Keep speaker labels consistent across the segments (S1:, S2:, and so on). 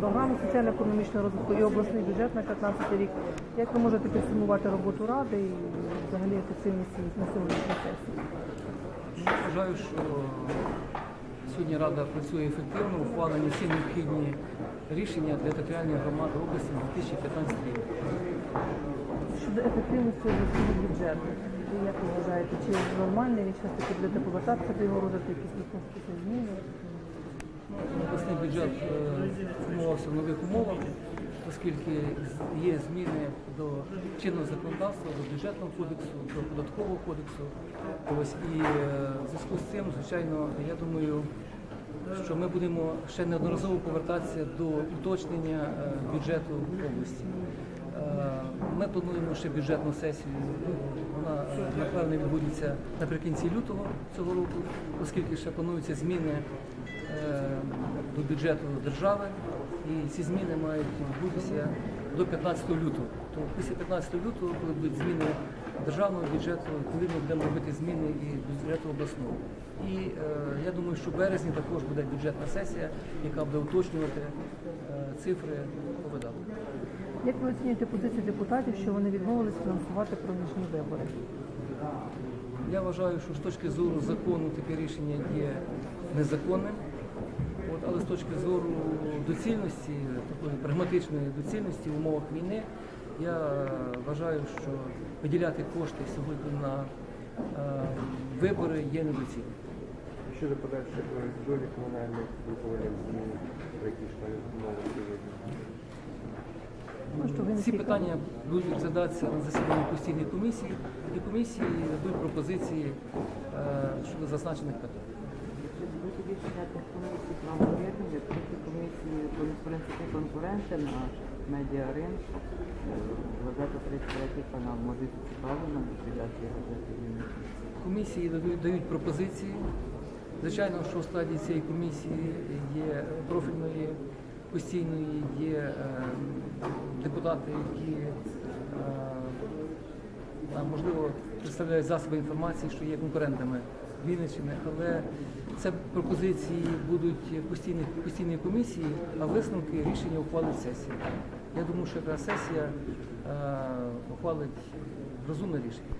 S1: програму соціально-економічного розвитку і обласний бюджет на 15 рік. Як ви можете підсумувати роботу ради і взагалі ефективність її на сьогоднішній сесії?
S2: Я вважаю, що сьогодні Рада працює ефективно, ухвалені всі необхідні рішення для територіальної громади області на 2015 рік.
S1: Щодо ефективності обласного бюджету, як ви вважаєте, чи нормальний він час таки будете повертатися до його розвитку, якісь зміни?
S2: Обласний бюджет е, формувався в нових умовах, оскільки є зміни до чинного законодавства, до бюджетного кодексу, до податкового кодексу. Ось і е, в зв'язку з цим, звичайно, я думаю, що ми будемо ще неодноразово повертатися до уточнення е, бюджету області. Е, Ми плануємо ще бюджетну сесію. Вона е, напевне відбудеться наприкінці лютого цього року, оскільки ще плануються зміни до бюджету держави, і ці зміни мають відбутися до 15 лютого. То після 15 лютого, коли будуть зміни державного бюджету, відповідно будемо робити зміни і бюджету обласного. І е, я думаю, що в березні також буде бюджетна сесія, яка буде уточнювати е, цифри по видаткам.
S1: Як ви оцінюєте позицію депутатів, що вони відмовились фінансувати проміжні вибори?
S2: Я вважаю, що з точки зору закону таке рішення є незаконним. От, але з точки зору доцільності, такої прагматичної доцільності в умовах війни, я вважаю, що виділяти кошти сьогодні на е, вибори є недоцільним.
S3: Щодо подальших е, долі комунальних групування змін, про які мова сьогодні.
S1: Ну,
S2: Ці питання будуть розглядатися на засіданні постійної комісії, і комісії дадуть пропозиції е, щодо зазначених питань.
S4: Будуть рішення тих комісій про об'єднання, тільки комісії принципі конкуренти на медіаринку. Газета 33 канал може цікавлена до газети
S2: Комісії дають, дають пропозиції. Звичайно, що в складі цієї комісії є профільної, постійної, є е, депутати, які е, можливо представляють засоби інформації, що є конкурентами Вінниччини, але це пропозиції будуть постійних постійної комісії, а висновки рішення ухвалить сесія. Я думаю, що якраз сесія е, ухвалить розумне рішення.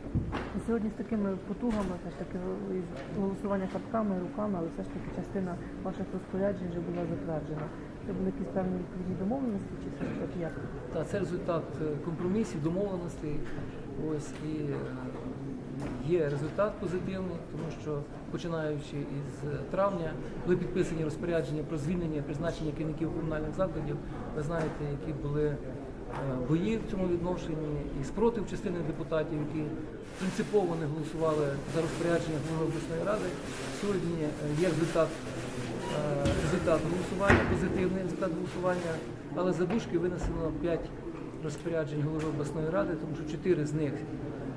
S1: І сьогодні з такими потугами, все ж таки голосування картками, руками, але все ж таки частина ваших розпоряджень вже була затверджена. Це були якісь певні відповідні домовленості, чи все ж таки як?
S2: Та це результат е, компромісів, домовленостей. Ось і е, є результат позитивний, тому що починаючи із травня були підписані розпорядження про звільнення призначення керівників комунальних закладів. Ви знаєте, які були е, бої в цьому відношенні і спротив частини депутатів, які принципово не голосували за розпорядження голови обласної ради. Сьогодні е, є результат е, результат голосування, позитивний результат голосування, але за дужки винесено 5 розпоряджень голови обласної ради, тому що 4 з них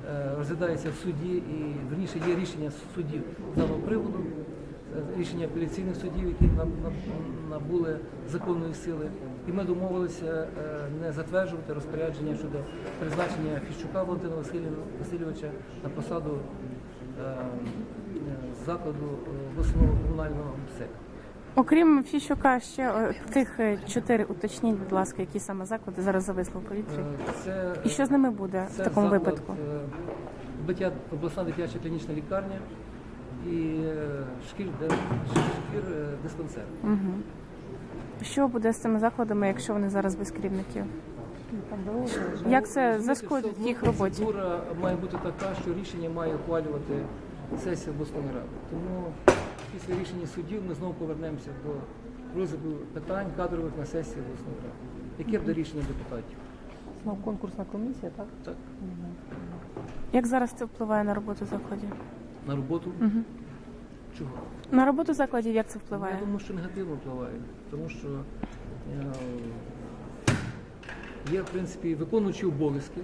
S2: е, розглядаються в суді і верніше є рішення судів даного приводу, е, рішення апеляційних судів, які наб- наб- набули законної сили. І ми домовилися е, не затверджувати розпорядження щодо призначення Фіщука Валентина Васильовича на посаду закладу обласного комунального МСЕК.
S5: Окрім Фіщука, ще е, тих е, чотири уточніть, будь ласка, які саме заклади зараз зависли в повітрі.
S2: Е, Це,
S5: І що з ними буде в такому
S2: заклад,
S5: випадку?
S2: е, дитя- обласна дитяча клінічна лікарня і е, шкір, де- шкір е, диспансер.
S5: Угу. Що буде з цими закладами, якщо вони зараз без керівників?
S1: Ну.
S5: Як це зашкодить їх роботі?
S2: Процедура має бути така, що рішення має ухвалювати сесія обласної ради. Тому після рішення судів ми знову повернемося до розгляду питань кадрових на сесії обласної ради. Яке буде рішення депутатів?
S1: Знов конкурсна комісія, так?
S2: Так.
S5: Як зараз це впливає на роботу закладів?
S2: на роботу
S5: Угу.
S2: чого?
S5: На роботу закладів як це впливає?
S2: Я думаю, що негативно впливає, тому що е, є, в принципі, виконуючі обов'язки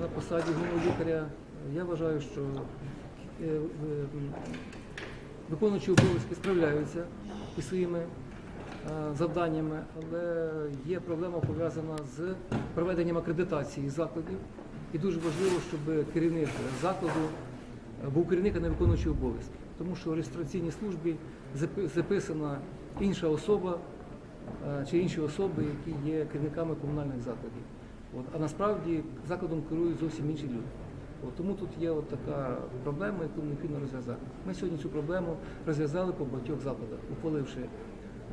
S2: на посаді головного лікаря. Я вважаю, що виконуючі обов'язки справляються із своїми е, завданнями, але є проблема пов'язана з проведенням акредитації закладів. І дуже важливо, щоб керівник закладу е, був керівник, а не виконуючий обов'язки. Тому що в реєстраційній службі записана інша особа, е, чи інші особи, які є керівниками комунальних закладів. От, а насправді закладом керують зовсім інші люди. От, тому тут є от така проблема, яку необхідно розв'язати. Ми сьогодні цю проблему розв'язали по багатьох закладах, ухваливши,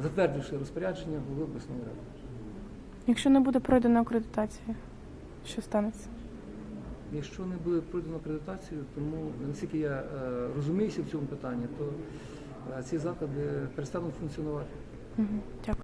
S2: затвердивши розпорядження голови обласної ради.
S5: Якщо не буде пройдена акредитація, що станеться?
S2: Якщо не буде пройдено акредитацію, тому наскільки я е, розуміюся в цьому питанні, то е, ці заклади перестануть функціонувати.
S5: Мгм. Дякую.